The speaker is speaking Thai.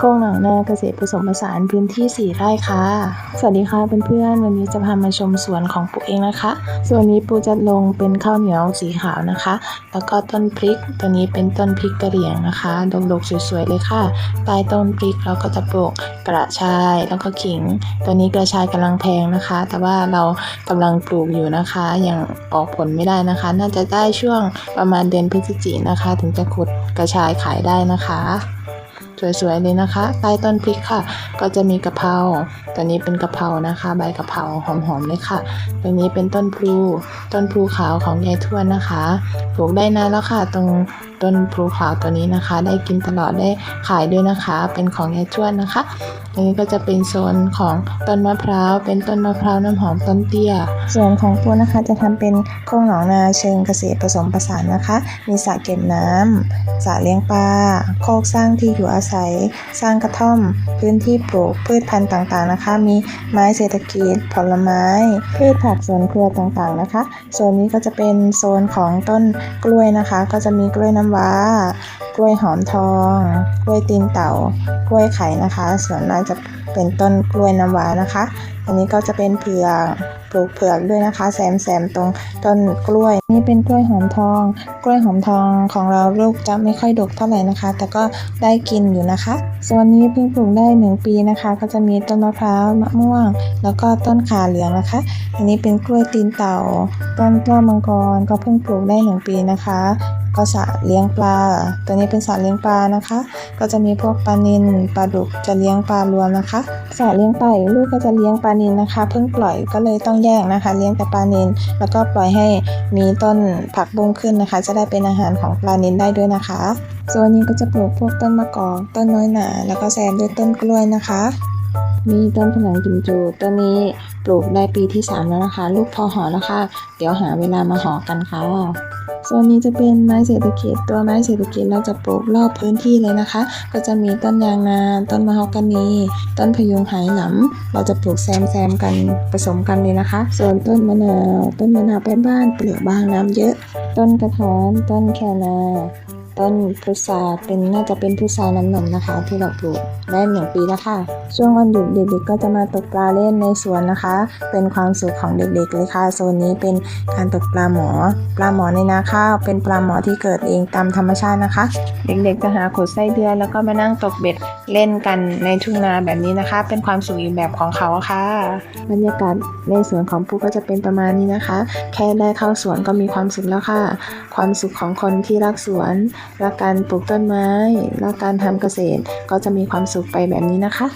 โครงหนังนาเกษตรผสมผสานพื้นที่ 4 ไร่ค่ะ สวัสดีค่ะเพื่อนๆ วันนี้จะพามาชมสวนของปูเองนะคะ ส่วนนี้ปูจะลงเป็นข้าวเหนียวสีขาวนะคะ แล้วก็ต้นพริก ตัวนี้เป็นต้นพริกกระเหรี่ยงนะคะดกๆสวยๆเลยค่ะใต้ต้นพริกเราก็จะปลูกกระชายแล้วก็ขิง ตัวนี้กระชายกำลังแพงนะคะ แต่ว่าเรากำลังปลูกอยู่นะคะ ยังออกผลไม่ได้นะคะ น่าจะได้ช่วงประมาณเดือนพฤศจิกนะคะ ถึงจะขุดกระชายขายได้นะคะ สวยๆเลยนะคะ ใต้ต้นพริกค่ะ ก็จะมีกะเพราตัวนี้เป็นกะเพรานะคะ ใบกะเพราหอมๆเลยค่ะตัวนี้เป็นต้นพลู ต้นพลูขาวของยายทวดนะคะปลูกได้นานแล้วค่ะ ตรงต้นพลูขาวตัวนี้นะคะ ได้กินตลอดได้ขายด้วยนะคะ เป็นของยายทวดนะคะอันนี้ก็จะเป็นโซนของต้นมะพร้าว เป็นต้นมะพร้าวน้ำหอมต้นเตี้ย ส่วนของปูนะคะจะทำเป็นโครงหนองนาเชิงเกษตรผสมผสานนะคะ มีสระเก็บน้ำสระเลี้ยงปลาโคกสร้างที่อยู่อาศัยสร้างกระท่อม พื้นที่ปลูกพืชพันธุ์ต่างๆนะคะ มีไม้เศรษฐกิจ ผลไม้ พืชผักสวนครัวต่างๆนะคะ โซนนี้ก็จะเป็นโซนของต้นกล้วยนะคะ ก็จะมีกล้วยน้ำว้า กล้วยหอมทอง กล้วยตีนเต่า กล้วยไข่นะคะ ส่วนมากจะเป็นต้นกล้วยน้ำว้านะคะ อันนี้ก็จะเป็นเผือกปลูกเผือกด้วยนะคะ แซมแซมตรงต้นกล้วย นี่เป็นกล้วยหอมทอง กล้วยหอมทองของเราลูกจะไม่ค่อยดกเท่าไหร่นะคะ แต่ก็ได้กินอยู่นะคะ ส่วนนี้เพิ่งปลูกได้หนึ่งปีนะคะ ก็จะมีต้นมะพร้าวมะม่วง แล้วก็ต้นขาเหลืองนะคะ อันนี้เป็นกล้วยตีนเต่า ต้นแก้วมังกรก็เพิ่งปลูกได้หนึ่งปีนะคะก็สระเลี้ยงปลา ตัวนี้เป็นสระเลี้ยงปลานะคะ ก็จะมีพวกปลานิลปลาดุกจะเลี้ยงปลารวมนะคะสระเลี้ยงปลาอีกลูกก็จะเลี้ยงปลานินนะคะ เพิ่งปล่อยก็เลยต้องแยกนะคะ เลี้ยงแต่ปลานินแล้วก็ปล่อยให้มีต้นผักบุ้งขึ้นนะคะ จะได้เป็นอาหารของปลานินได้ด้วยนะคะส่วนนี้ก็จะปลูกพวกต้นมะกอกต้นน้อยหนา แล้วก็แซมด้วยต้นกล้วยนะคะ มีต้นผนังกิมจูต้นนี้ปลูกได้ปีที่ 3 แล้วนะคะ ลูกพอห่อแล้วค่ะ เดี๋ยวหาเวลามาห่อกันค่ะส่วนนี้จะเป็นไม้เศรษฐกิจตัวไม้เศรษฐกิจเราจะปลูกรอบพื้นที่เลยนะคะ ก็จะมีต้นยางนา ต้นมะฮอกกานี ต้นพยุงไหหลำเราจะปลูกแซมแซมกันผสมกันเลยนะคะ ส่วนต้นมะนาว ต้นมะนาวเป็นบ้านเปลือกบางน้ำเยอะ ต้นกระท้อนต้นแคนา ต้นพุทราเป็นน่าจะเป็นพุทราน้ำนมนะคะ ที่เราปลูกได้หนึ่งปีแล้วค่ะ ช่วงวันหยุดเด็กๆก็จะมาตกปลาเล่นในสวนนะคะ เป็นความสุขของเด็กๆเลยค่ะโซนนี้เป็นการตกปลาหมอ ปลาหมอในนาข้าวเป็นปลาหมอที่เกิดเองตามธรรมชาตินะคะ เด็กๆจะหาขุดไส้เดือนแล้วก็มานั่งตกเบ็ด เล่นกันในทุ่งนาแบบนี้นะคะ เป็นความสุขอีกแบบของเขาค่ะ บรรยากาศในสวนของปูก็จะเป็นประมาณนี้นะคะ แค่ได้เข้าสวนก็มีความสุขแล้วค่ะ ความสุขของคนที่รักสวนรักการปลูกต้นไม้รักการทำเกษตรก็จะมีความสุขไปแบบนี้นะคะ